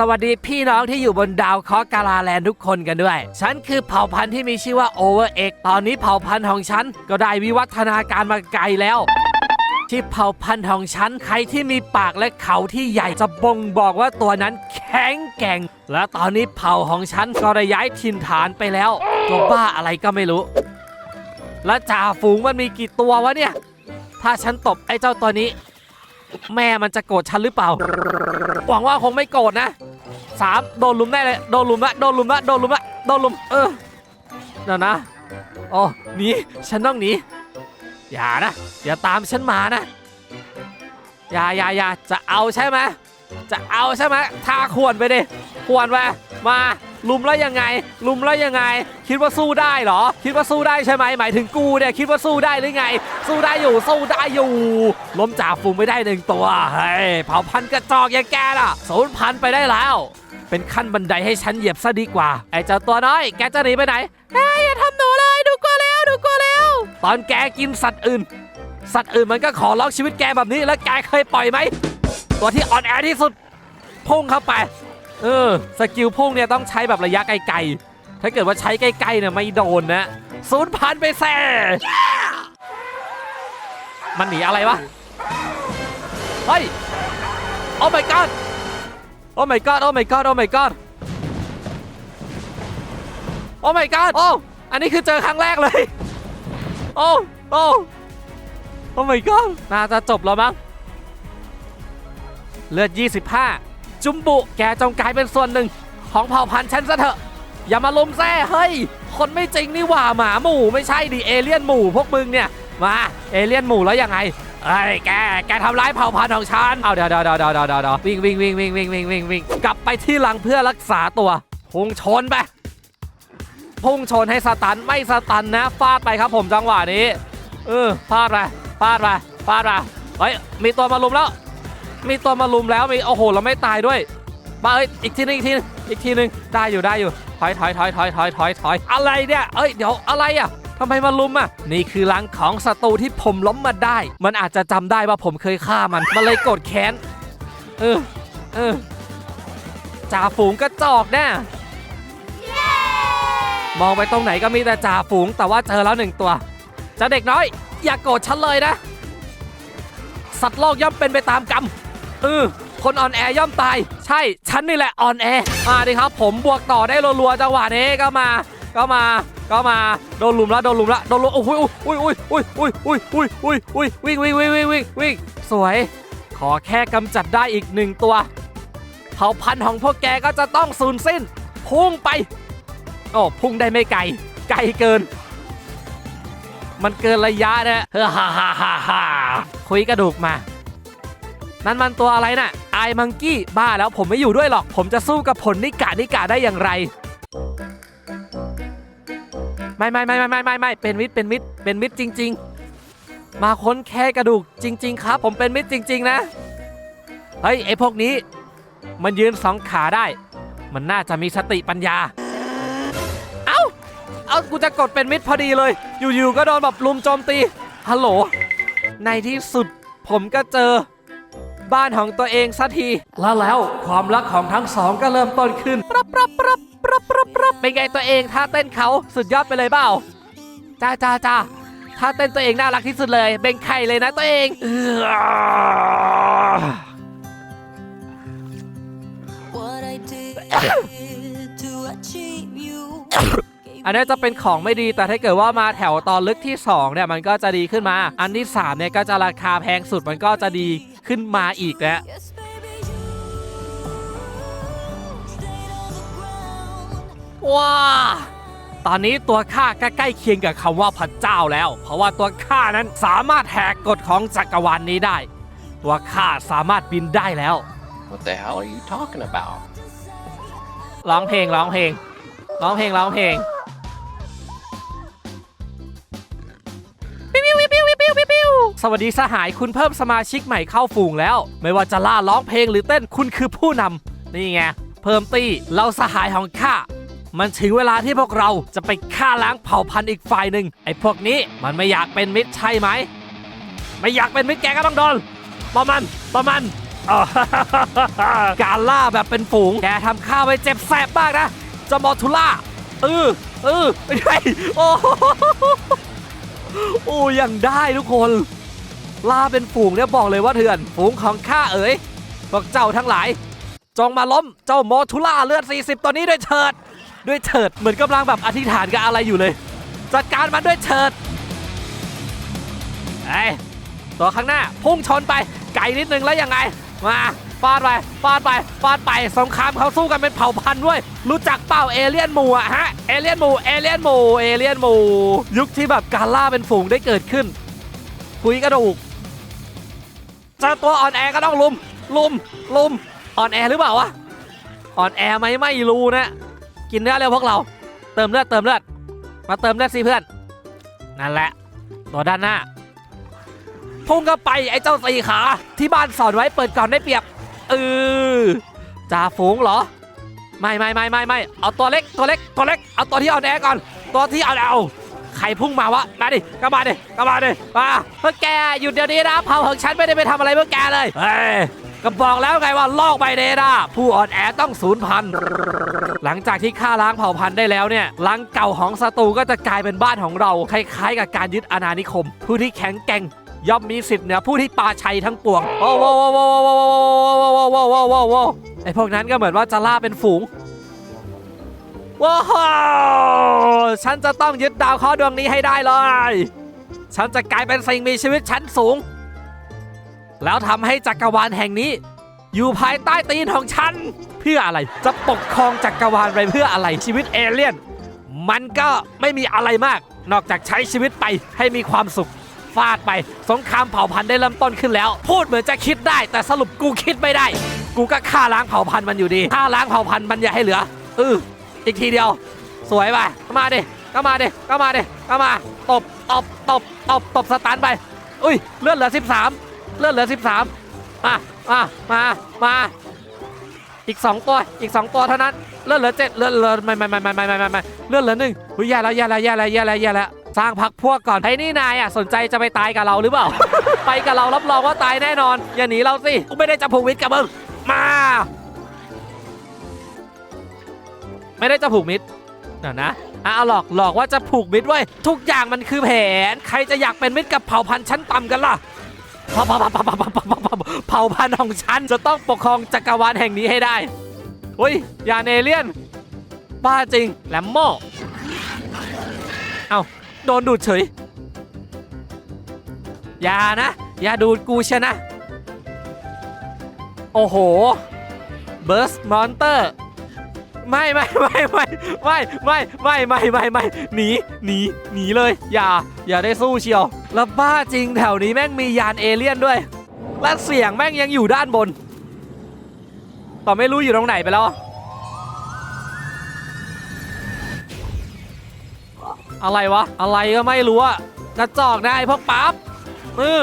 สวัสดีพี่น้องที่อยู่บนดาวเคราะห์กาลาแลนทุกคนกันด้วย ฉันคือเผ่าพันธุ์ที่มีชื่อว่า Over X ตอนนี้เผ่าพันธุ์ของฉันก็ได้วิวัฒนาการมาไกลแล้วที่เผ่าพันธุ์ของฉันใครที่มีปากและเขาที่ใหญ่จะบ่งบอกว่าตัวนั้นแข็งแกร่ง และตอนนี้เผ่าของฉันก็ได้ย้ายถิ่นฐานไปแล้วตัวบ้าอะไรก็ไม่รู้ และจ่าฝูงมันมีกี่ตัววะเนี่ย ถ้าฉันตบไอ้เจ้าตัวนี้ แม่มันจะโกรธฉันหรือเปล่า หวังว่าคงไม่โกรธนะสามโดนลุมแน่เลย โดนลุมละ โดนลุมละ โดนลุมละ โดนลุม เออเดี๋ยวนะโอ้หนี ฉันต้องหนี อย่านะ อย่าตามฉันมานะ อย่าอย่าอย่าจะเอาใช่ไหมจะเอาใช่ไหมทาขวนไปดิขวนไปมา ลุมแล้วยังไง ลุมแล้วยังไง คิดว่าสู้ได้เหรอ คิดว่าสู้ได้ใช่ไหมหมายถึงกูเนี่ยคิดว่าสู้ได้หรือไง สู้ได้อยู่สู้ได้อยู่ ล้มจ่าฝูงไม่ได้หนึ่งตัวเฮ้ยเผาพันกระจอกอย่างแกล่ะศูนพันไปได้แล้ว เป็นขั้นบันไดให้ฉันเหยียบซะดีกว่าไอ้เจ้าตัวน้อยแกจะหนีไปไหนเฮ้ยอย่าทำหนูเลยดูกลัวแล้วดูกลัวแล้วตอนแกกินสัตว์อื่น สัตว์อื่นมันก็ขอร้องชีวิตแกแบบนี้แล้วแกเคยปล่อยไหมตัวที่อ่อนแอที่สุดพุ่งเข้าไป เออสกิลพุ่งเนี่ยต้องใช้แบบระยะไกลๆ ถ้าเกิดว่าใช้ใกล้ๆเนี่ยไม่โดนนะศูนย์พันไปแซ่มันหนีอะไรวะ เฮ้ย โอ้ my god โอ้ my god โอ้ my god โอ้ my god โอ้ my god โอ้อันนี้คือเจอครั้งแรกเลย โอ้โอ้โอ้ my god น่าจะจบแล้วมั้งเลือด 25 จุมบุ แกจงกลายเป็นส่วนหนึ่ง ของเผ่าพันธุ์ฉันซะเถอะ อย่ามาลุมแซ่เฮ้ย คนไม่จริงนี่หว่าหมาหมู่ไม่ใช่ดิเอเลี่ยนหมู่พวกมึงเนี่ย มาเอเลี่ยนหมู่แล้วยังไงเอ้ยแก แกทำร้ายเผ่าพันธุ์ของฉัน เอาเดี๋ยวเดี๋ยวเดี๋ยวเดี๋ยวเดี๋ยวเดี๋ยววิ่งวิ่งวิ่งวิ่งวิ่งวิ่งวิ่งวิ่งกลับไปที่หลังเพื่อรักษาตัว พุ่งชนไปพุ่งชนให้สตันไม่สตันนะฟาดไปครับผมจังหวะนี้ เออฟาดไปฟาดไปฟาดไปเฮ้ยมีตัวมาลุมแล้ว มีตัวมาลุมแล้วมีโอ้โหเราไม่ตายด้วยมาเอ้ยอีกทีนึงอีกทีนึงอีกทีนึงได้อยู่ได้อยู่ถอยถอยถอยถอยถอยถอยถอยอะไรเนี่ยเอ้ยเดี๋ยวอะไรอะทำไมมาลุมอะ นี่คือลังของศัตรูที่ผมล้มมาได้ มันอาจจะจำได้ว่าผมเคยฆ่ามัน มันเลยโกรธแค้น เออ เออ จ่าฝูงกระจอกแน่มองไปตรงไหนก็มีแต่จ่าฝูง แต่ว่าเจอแล้วหนึ่งตัวเจะเด็กน้อย อย่ากโกรธฉันเลยนะ สัตว์โลกย่อมเป็นไปตามกรรม เออคนอ่อนแอย่อมตาย ใช่ฉันนี่แหละอ่อนแอมาดิครับ ผมบวกต่อได้รัวๆจังหวะนี้ก็มาก็มาก็มาโดนลุมล้วโดนลุมล้วโดนลุมโอ้ยโอ้ยโอ้ยโอ้ยโอ้ยโอ้ยโอ้ยอุ้ยอุ้ยวิ่งวิ่งวิ่งวิ่งวิ่งวิ่งสวย ขอแค่กำจัดได้อีกหนึ่งตัวเผ่าพันธุ์ของพวกแกก็จะต้องสูญสิ้น พุ่งไปโอ้พุ่งได้ไม่ไกล ไกลเกิน มันเกินระยะนะเฮ้อฮ่าฮ่าฮ่าฮ่าคุยกระดูกมา นั่นมันตัวอะไรน่ะไอมังกี้บ้าแล้วผมไม่อยู่ด้วยหรอก ผมจะสู้กับผลนิกานิกาได้อย่างไร ไม่ไม่ไม่ไม่ไม่ไม่ไม่เป็นมิตรเป็นมิตรเป็นมิตรจริง ๆ มาค้นแค่กระดูกจริง ๆ ครับ ผมเป็นมิตรจริง ๆ นะ เฮ้ยไอพวกนี้ มันยืนสองขาได้ มันน่าจะมีสติปัญญา เอ้า เอากูจะกดเป็นมิตรพอดีเลย อยู่ๆก็โดนแบบลุมโจมตีฮัลโหลในที่สุดผมก็เจอ บ้านของตัวเองสักทีแล้วแล้วความรักของทั้งสองก็เริ่มต้นขึ้นปรับปรับปรับปรับปรับปรับเป็นไงตัวเองท่าเต้นเขาสุดยอดไปเลยเปล่าจ้าจ้าจ้าท่าเต้นตัวเองน่ารักที่สุดเลยเป็นไข่เลยนะตัวเอง อันนี้จะเป็นของไม่ดีแต่ถ้าเกิดว่ามาแถวตอนลึกที่2เนี่ยมันก็จะดีขึ้นมา อันที่3เนี่ยก็จะราคาแพงสุดมันก็จะดีขึ้นมาอีกนะ Yes baby you stayed on the ground ว้าตอนนี้ตัวข้าก็ใกล้เคียงกับคำว่าพระเจ้าแล้ว เพราะว่าตัวข้านั้นสามารถแหกกฎของจักรวาลนนี้ได้ ตัวข้าสามารถบินได้แล้ว What the hell are you talking about? ร้องเพลงร้องเพลงร้องเพลงร้องเพลง สวัสดีสหายคุณเพิ่มสมาชิกใหม่เข้าฝูงแล้ว ไม่ว่าจะล่าร้องเพลงหรือเต้นคุณคือผู้นำนี่ไงเพิ่มตีเราสหายของข้ามันถึงเวลาที่พวกเราจะไปฆ่าล้างเผ่าพันธุ์อีกฝ่ายหนึ่งไอ้พวกนี้มันไม่อยากเป็นมิตรใช่ไหม ไม่อยากเป็นมิตรแกก็ต้องโดนประมันประมันการล่าแบบเป็นฝูงแกทำข้าไว้เจ็บแสบมากนะจะมอทูล่าเออเออไม่ได้โอ้โอ้ยังได้ทุกคน ล่าเป็นฝูงเนี่ยบอกเลยว่าเถื่อน ฝูงของข้าเอ๋ยพวกเจ้าทั้งหลาย จงมาล้มเจ้าโมทูล่าเลือด 40 ตัวนี้ด้วยเถิด ด้วยเถิดเหมือนกำลังแบบอธิษฐานกับอะไรอยู่เลย จัดการมันด้วยเถิดไอ้ตัวข้างหน้าพุ่งชนไปไกลนิดนึงแล้วยังไง มาฟาดไปฟาดไปฟาดไปสงครามเขาสู้กันเป็นเผ่าพันธุ์ด้วย รู้จักเปล่าเอเลี่ยนหมูอะฮะเอเลี่ยนหมูเอเลี่ยนหมูเอเลี่ยนหมูยุคที่แบบการล่าเป็นฝูงได้เกิดขึ้นคุยกระดูก เจ้าตัวอ่อนแอก็ต้องลุม ลุม ลุม อ่อนแอหรือเปล่าวะ อ่อนแอไหมไม่รู้นะ กินเลือดเร็วพวกเรา เติมเลือดเติมเลือด มาเติมเลือดสิเพื่อน นั่นแหละ ตัวด้านหน้า พุ่งก็ไปไอ้เจ้าสี่ขา ที่บ้านสอนไว้เปิดก่อนได้เปรียบเออจ่าฝูงเหรอ ไม่ไม่ไม่ไม่ไม่เอาตัวเล็กตัวเล็กตัวเล็ก เอาตัวที่อ่อนแอก่อน ตัวที่อ่อนแอเอา ใครพุ่งมาวะมาดิก็มาดิก็มาดิมาเพื่อแกหยุดเดี๋ยวนี้นะเผ่าของฉันไม่ได้ไปทำอะไรเพื่อแกเลยเฮ้ยก็บอกแล้วไงว่าลอกใบเดนะผู้อ่อนแอต้องสูญพันธุ์หลังจากที่ฆ่าล้างเผ่าพันธุ์ได้แล้วเนี่ยรังเก่าของศัตรูก็จะกลายเป็นบ้านของเราคล้ายๆ กับการยึดอาณานิคม ผู้ที่แข็งแกร่งย่อมมีสิทธิ์เหนือผู้ที่ปาชัยทั้งปวงโอ้โหโอ้โหโอ้โหโอ้โหโอ้โหโอ้โหโอ้โหไอพวกนั้นก็เหมือนว่าจะล่าเป็นฝูง ว้าวฉันจะต้องยึดดาวเคราะห์ดวงนี้ให้ได้เลย ฉันจะกลายเป็นสิ่งมีชีวิตชั้นสูง แล้วทำให้จักรวาลแห่งนี้ อยู่ภายใต้ตีนของฉัน เพื่ออะไรจะปกครองจักรวาลไปเพื่ออะไรชีวิตเอเลี่ยน มันก็ไม่มีอะไรมาก นอกจากใช้ชีวิตไปให้มีความสุขฟาดไป สงครามเผ่าพันธุ์ได้เริ่มต้นขึ้นแล้ว พูดเหมือนจะคิดได้ แต่สรุปกูคิดไม่ได้ กูก็ฆ่าล้างเผ่าพันธุ์มันอยู่ดีฆ่าล้างเผ่าพันธุ์มันอย่าให้เหลือเออ อีกทีเดียว สวยไปมาดิก็มาดิก็มาดิก็มาตบตบตบตบตบสตาร์ไปอุ้ยเลือดเหลือ 13 เลือดเหลือ 13 มามามามาอีก 2 ตัวอีก 2 ตัวเท่านั้นเลือดเหลือ7เลือดเหลือไม่ไม่ไม่ไม่ไม่ไม่ไม่เลือดเหลือหนึ่งอุ้ยแย่แล้วแย่แล้วแย่แล้วแย่แล้วแย่แล้วสร้างพักพวกก่อนไอ้นี่นายอะสนใจจะไปตายกับเราหรือเปล่า ไปกับเรารับรองว่าตายแน่นอน อย่าหนีเราสิกูไม่ได้จะผูกวิทย์กับมึงมา ไม่ได้จะผูกมิตรเดี๋ยวนะอะเอาหลอกหลอกว่าจะผูกมิตรไว้ทุกอย่างมันคือแผน ใครจะอยากเป็นมิตรกับเผ่าพันธุ์ชั้นต่ำกันล่ะเผ่าพันธุ์ของฉันจะต้องปกครองจักรวาลแห่งนี้ให้ได้เฮ้ยยาเนเลียนบ้าจริงแลมโม่เอาโดนดูดเฉยอย่านะ อย่าดูดกูชนะ โอ้โหเบิร์สมอนเตอร์ ไม่ไม่ไม่ไม่ไม่ไม่ไม่ไม่ไม่ไม่หนีหนีหนีเลย อย่า อย่าได้สู้เชียวแล้วบ้าจริงแถวนี้แม่งมียานเอเลี่ยนด้วยและเสียงแม่งยังอยู่ด้านบน ต่อไม่รู้อยู่ตรงไหนไปแล้ว อะไรวะ อะไรก็ไม่รู้อะกระจอกได้พวกปั๊บมือ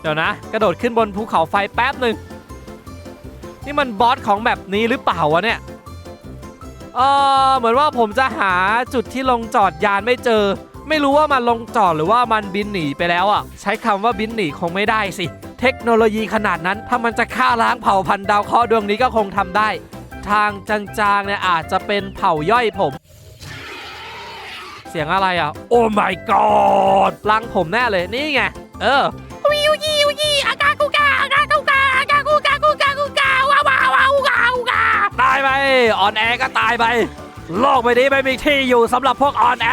เดี๋ยวนะ กระโดดขึ้นบนภูเขาไฟแป๊บหนึ่งนี่มันบอสของแบบนี้หรือเปล่าวะเนี่ย เออเหมือนว่าผมจะหาจุดที่ลงจอดยานไม่เจอ ไม่รู้ว่ามันลงจอดหรือว่ามันบินหนีไปแล้วอะ ใช้คำว่าบินหนีคงไม่ได้สิ เทคโนโลยีขนาดนั้น ถ้ามันจะฆ่าล้างเผ่าพันธุ์ดาวเคราะห์ดวงนี้ก็คงทำได้ ทางจางๆเนี่ยอาจจะเป็นเผ่าย่อยผม เสียงอะไรอะ โอ้ my god ลังผมแน่เลยนี่ไง เออวิวยิวยีอากากูกาอากาายไปอ่อนแอก็ตายไป โลกใบนี้ไม่มีที่อยู่สำหรับพวกอ่อนแอ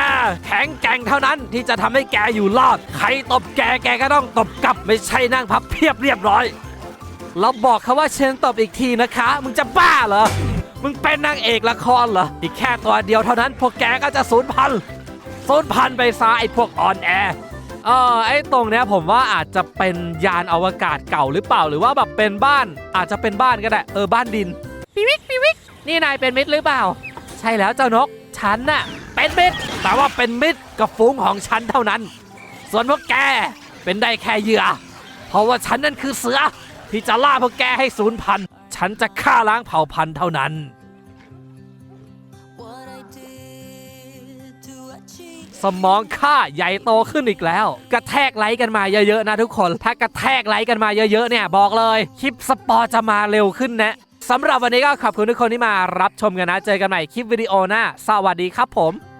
แข็งแกร่งเท่านั้นที่จะทำให้แกอยู่รอด ใครตบแกแกก็ต้องตบกลับไม่ใช่นั่งพับเพียบเรียบร้อย เราบอกเขาว่าเชิญตบอีกทีนะคะ มึงจะบ้าเหรอ มึงเป็นนางเอกละครเหรอ อีกแค่ตัวเดียวเท่านั้น พวกแกก็จะสูญพันธุ์สูญพันธุ์ไปซะไอ้พวกอ่อนแอเออไอ้ตรงเนี้ยผมว่าอาจจะเป็นยานอวกาศเก่าหรือเปล่าหรือว่าแบบเป็นบ้าน อาจจะเป็นบ้านก็ได้เออบ้านดินปิวิกปิวิก นี่นายเป็นมิตรหรือเปล่า ใช่แล้วเจ้านก ฉันน่ะเป็นมิตร แต่ว่าเป็นมิตรกับฝูงของฉันเท่านั้น ส่วนพวกแกเป็นได้แค่เหยื่อ เพราะว่าฉันนั่นคือเสือ ที่จะล่าพวกแกให้สูญพันธุ์ฉันจะฆ่าล้างเผ่าพันธุ์เท่านั้นสสมองข้าใหญ่โตขึ้นอีกแล้ว กระแทกไลค์กันมาเยอะๆนะทุกคน ถ้ากระแทกไลค์กันมาเยอะๆเนี่ยบอกเลย คลิปสปอร์จะมาเร็วขึ้นนะ สำหรับวันนี้ก็ขอบคุณทุกคนที่มารับชมกันนะ เจอกันใหม่คลิปวิดีโอหน้า สวัสดีครับผม